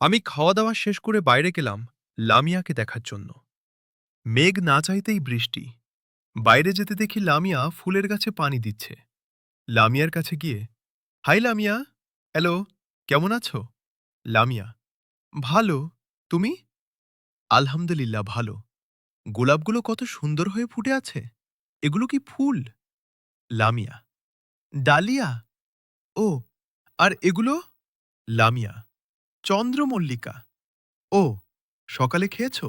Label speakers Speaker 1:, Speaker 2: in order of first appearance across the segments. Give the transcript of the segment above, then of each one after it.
Speaker 1: আমি খাওয়া দাওয়া শেষ করে বাইরে গেলাম লামিয়াকে দেখার জন্য। মেঘ না চাইতেই বৃষ্টি। বাইরে যেতে দেখি লামিয়া ফুলের গাছে পানি দিচ্ছে। লামিয়ার কাছে গিয়ে, হাই লামিয়া, হ্যালো, কেমন আছো? লামিয়া, ভালো, তুমি? আলহামদুলিল্লাহ, ভালো। গোলাপগুলো কত সুন্দর হয়ে ফুটে আছে। এগুলো কি ফুল? লামিয়া, ডালিয়া, ও, আর এগুলো? লামিয়া চন্দ্রমল্লিকা। ও, সকালে খেয়েছ?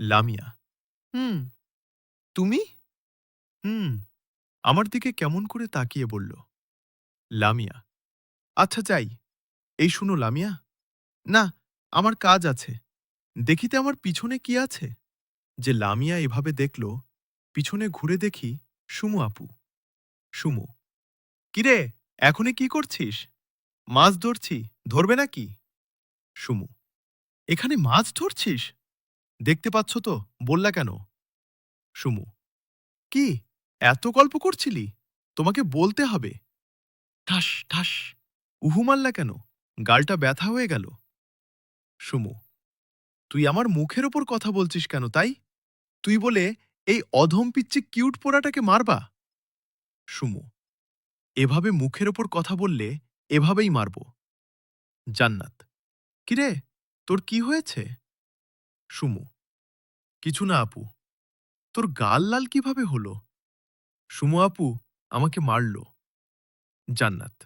Speaker 1: লামিয়া। হুম। তুমি? হুম। আমার দিকে কেমন করে তাকিয়ে বলল। লামিয়া। আচ্ছা যাই। এই শুনো লামিয়া। না, আমার কাজ আছে। দেখিতে আমার পিছনে কি আছে? যে লামিয়া এভাবে দেখল, পিছনে ঘুরে দেখি সুমু আপু। সুমু। কিরে এখনে কি করছিস? মাছ ধরছি, ধরবে নাকি? সুমু, এখানে মাছ ধরছিস? দেখতে পাচ্ছ তো, বললা কেন? সুমু, কি, এত গল্প করছিলি? তোমাকে বলতে হবে। ঠাস ঠাস, উহু মারলা কেন? গালটা ব্যথা হয়ে গেল। সুমু, তুই আমার মুখের ওপর কথা বলছিস কেন তাই? তুই বলে এই অধম পিচ্ছি কিউট পোড়াটাকে মারবা? সুমু, এভাবে মুখের ওপর কথা বললে এভাবেই মারব। জান্নাত কিরে, তোর কি হয়েছে? সুমু, কিছু না আপু। তোর গাল লাল কীভাবে হলো? সুমু আপু আমাকে মারল। জান্নাত।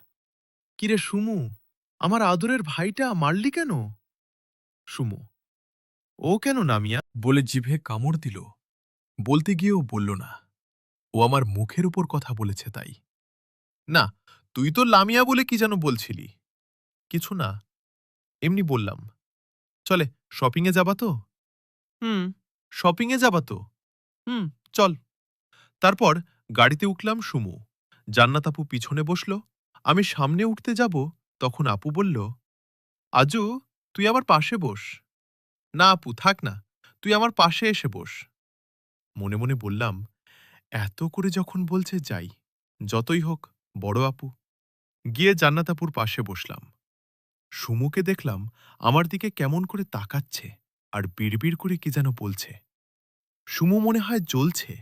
Speaker 1: কিরে সুমু, আমার আদরের ভাইটা মারলি কেন? সুমু, ও কেন নামিয়া? বলে জিভে কামড় দিল। বলতে গিয়েও বলল না। ও আমার মুখের উপর কথা বলেছে তাই। না, তুই তো লামিয়া বলে কি যেন বলছিলি। কিছু না এমনি বললাম চলে শপিংয়ে যাবা তো? হুম। শপিংয়ে যাবা তো? হুম চল। তারপর গাড়িতে উঠলাম সুমু। জান্নাত আপু পিছনে বসল। আমি সামনে উঠতে যাব তখন আপু বলল আজু তুই আমার পাশে বস। না আপু থাক না তুই আমার পাশে এসে বস। মনে মনে বললাম এত করে যখন বলছে যাই যতই হোক বড় আপু। গিয়ে জান্নাত আপুর পাশে বসলাম। সুমুকে দেখলাম আমার দিকে কেমন করে তাকাচ্ছে আর বিড়বিড় করে কি যেন বলছে। সুমু মনে হয় জ্বলছে,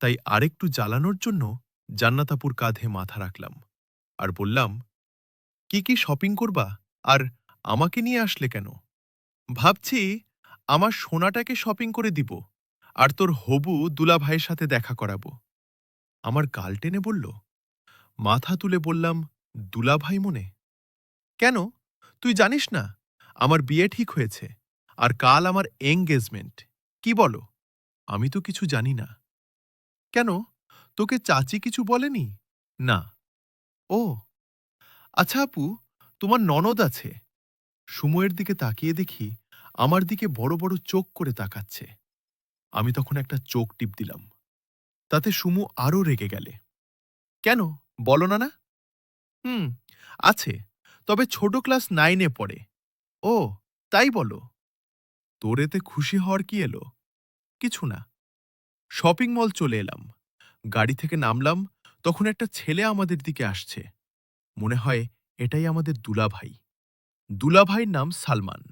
Speaker 1: তাই আরেকটু জ্বালানোর জন্য জান্নাতাপুর কাঁধে মাথা রাখলাম আর বললাম, কি কি শপিং করবা? আর আমাকে নিয়ে আসলে কেন? ভাবছি আমার সোনাটাকে শপিং করে দিব আর তোর হবু দুলা ভাইয়ের সাথে দেখা করাবো। আমার গাল টেনে বলল, মাথা তুলে বললাম দুলা ভাই মনে? কেন? তুই জানিস না, আমার বিয়ে ঠিক হয়েছে, আর কাল আমার এঙ্গেজমেন্ট কি বলো? আমি তো কিছু জানি না। কেন? তোকে চাচি কিছু বলেনি? না। ও। আচ্ছা আপু, তোমার ননদ আছে। সুময়ের দিকে তাকিয়ে দেখি আমার দিকে বড় বড় চোখ করে তাকাচ্ছে। আমি তখন একটা চোখ টিপ দিলাম। তাতে সুমু আরও রেগে গেলে। কেন? বলো না না। হুম, আছে। তবে ছোট ক্লাস নাইনে পড়ে। ও, তাই বলো। তোর এতে খুশি হওয়ার কি এলো? কিছু না। শপিং মল চলে এলাম। গাড়ি থেকে নামলাম, তখন একটা ছেলে আমাদের দিকে আসছে। মনে হয় এটাই আমাদের দুলাভাই। দুলাভাইয়ের নাম সালমান।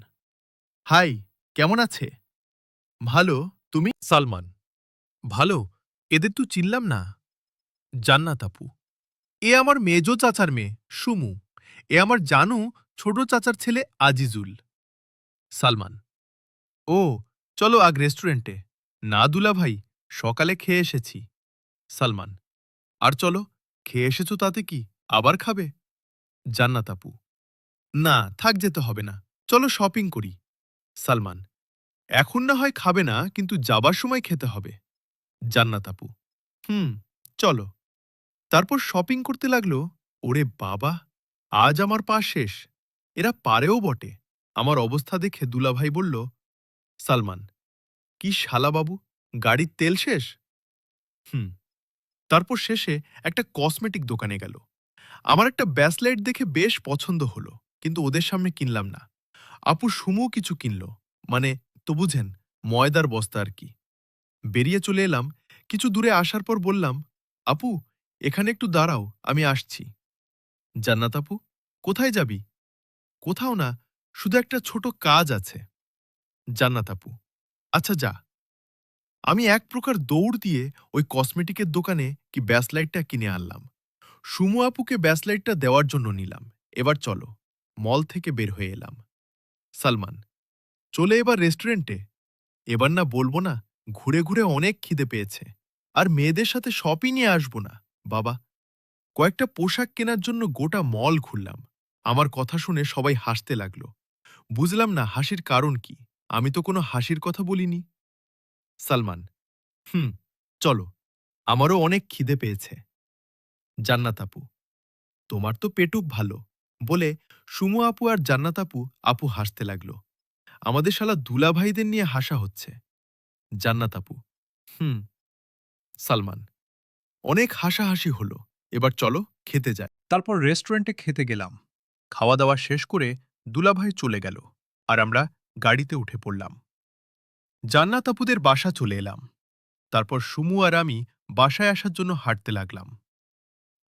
Speaker 1: হাই, কেমন আছে? ভালো, তুমি? সালমান। ভালো, এদের তো চিনলাম না। জান্নাত আপু। এ আমার মেজো চাচার মেয়ে, সুমু। এ আমার জানু ছোট চাচার ছেলে আজিজুল। সালমান, ও, চলো আগ রেস্টুরেন্টে না দুলা ভাই, সকালে খেয়ে এসেছি। সালমান, আর চলো, খেয়ে এসেছ তাতে কি? আবার খাবে? জান্নাত আপু, না, থাক যেতে হবে না। চলো শপিং করি। সালমান, এখন না হয় খাবে না, কিন্তু যাবার সময় খেতে হবে। জান্নাত আপু, হুম, চলো। তারপর শপিং করতে লাগল, ওরে বাবা! আজ আমার পা শেষ। এরা পারেও বটে। আমার অবস্থা দেখে দুলাভাই বলল, সালমান, কি শালাবাবু গাড়ির তেল শেষ? হুম, তারপর শেষে একটা কসমেটিক দোকানে গেল। আমার একটা ব্যাসলাইট দেখে বেশ পছন্দ হলো, কিন্তু ওদের সামনে কিনলাম না। আপু সুমু কিছু কিনল মানে তো বুঝেন, ময়দার বস্তা আর কি। বেরিয়ে চলে এলাম, কিছু দূরে আসার পর বললাম, আপু, এখানে একটু দাঁড়াও, আমি আসছি। জান্নাত আপু, কোথায় যাবি? কোথাও না, শুধু একটা ছোট কাজ আছে। জান্নাত আপু আচ্ছা যা। আমি এক প্রকার দৌড় দিয়ে ওই কসমেটিকের দোকানে কি ব্যাসলাইটটা কিনে আনলাম। সুমু আপুকে ব্যাসলাইটটা দেওয়ার জন্য নিলাম। এবার চলো, মল থেকে বের হয়ে এলাম। সালমান, চলে এবার রেস্টুরেন্টে? এবার না বলব না, ঘুরে ঘুরে অনেক খিদে পেয়েছে। আর মেয়েদের সাথে শপই নিয়ে আসব না। বাবা কয়েকটা পোশাক কেনার জন্য গোটা মল ঘুরলাম আমার কথা শুনে সবাই হাসতে লাগল। বুঝলাম না, হাসির কারণ কি? আমি তো কোনো হাসির কথা বলিনি। সালমান, হুম, চলো। আমারও অনেক খিদে পেয়েছে। জান্নাতাপু তোমার তো পেটুক ভালো। বলে সুমু আপু আর জান্নাতাপু আপু হাসতে লাগল। আমাদের শালা দুলা ভাইদের নিয়ে হাসা হচ্ছে। জান্নাতাপু হুম, সালমান। অনেক হাসাহাসি হলো। এবার চলো খেতে যাই। তারপর রেস্টুরেন্টে খেতে গেলাম। খাওয়া দাওয়া শেষ করে দুলাভাই চলে গেল আর আমরা গাড়িতে উঠে পড়লাম। জান্নাত আপুদের বাসা চলে এলাম। তারপর সুমু আর আমি বাসায় আসার জন্য হাঁটতে লাগলাম।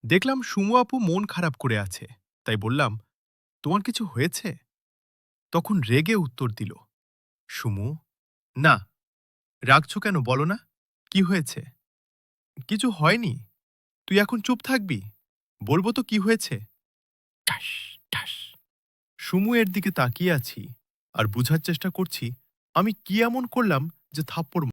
Speaker 1: দেখলাম সুমু আপু মন খারাপ করে আছে, তাই বললাম, তোমার কিছু হয়েছে? তখন রেগে উত্তর দিল, সুমু, না। রাগছ কেন বলো না? কি হয়েছে? কিছু হয়নি? তুই এখন চুপ থাকবি? বলব তো কি হয়েছে? ঠাস ঠাস। সুমু এর দিকে তাকিয়ে আছি আর বুঝার চেষ্টা করছি আমি কি এমন করলাম যে থাপ্পড়